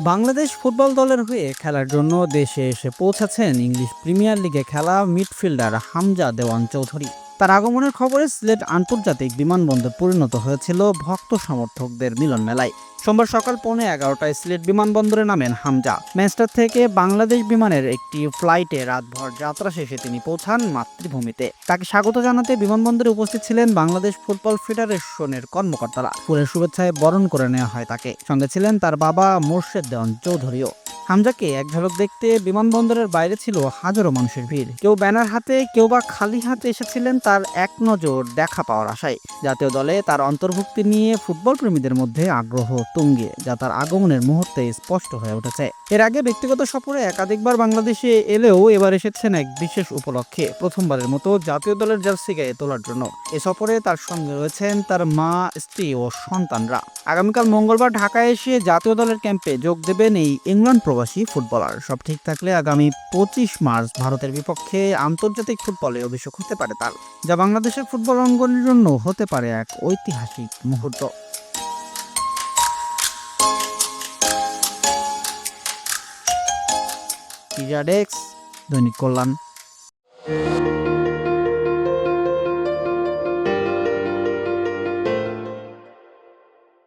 Bangladesh football দলের হয়ে খেলার জন্য দেশে এসে পৌঁছাচ্ছেন ইংলিশ প্রিমিয়ার লিগে খেলা মিডফিল্ডার হামজা দেওয়ান চৌধুরী। তার আগমনের খবরে সিলেট আন্তর্জাতিক বিমানবন্দর পরিণত হয়েছিল ভক্ত সমর্থকদের মিলন মেলায় সোমবার সকাল পৌনে এগারোটায় সিলেট বিমানবন্দরে নামেন হামজা। ম্যাচটার থেকে বাংলাদেশ বিমানের একটি ফ্লাইটে রাতভর যাত্রা শেষে তিনি পৌঁছান মাতৃভূমিতে। তাকে স্বাগত জানাতে বিমানবন্দরে উপস্থিত ছিলেন বাংলাদেশ ফুটবল ফেডারেশনের কর্মকর্তারা। ফুলের শুভেচ্ছায় বরণ করে নেওয়া হয় তাকে। সঙ্গে ছিলেন তার বাবা মোর্শেদ দেওয়ান চৌধুরীও। হামজাকে এক ঝলক দেখতে বিমানবন্দরের বাইরে ছিল হাজারো মানুষের ভিড়। কেউ ব্যানার হাতে, কেউ বা খালি হাতে এসেছিলেন তার এক নজর দেখা পাওয়ার আশায়। জাতীয় দলে তার অন্তর্ভুক্তি নিয়ে ফুটবল প্রেমীদের মধ্যে আগ্রহ তুঙ্গে, যা তার আগমনের মুহূর্তে স্পষ্ট হয়ে উঠেছে। এর আগে ব্যক্তিগত সফরে একাধিকবার বাংলাদেশে এলেও এবার এসেছেন এক বিশেষ উপলক্ষে, প্রথমবারের মতো জাতীয় দলের জার্সি গায়ে তোলার জন্য। এ সফরে তার সঙ্গে রয়েছেন তার মা, স্ত্রী ও সন্তানরা। আগামীকাল মঙ্গলবার ঢাকায় এসে জাতীয় দলের ক্যাম্পে যোগ দেবেন এই ইংল্যান্ড প্রবাসী ফুটবলার। সব ঠিক থাকলে আগামী পঁচিশ মার্চ ভারতের বিপক্ষে আন্তর্জাতিক ফুটবলে অভিষেক হতে পারে তার, যা বাংলাদেশের ফুটবল অঙ্গনের জন্য হতে পারে এক ঐতিহাসিক মুহূর্ত। ডেস্ক দৈনিক কল্যাণ।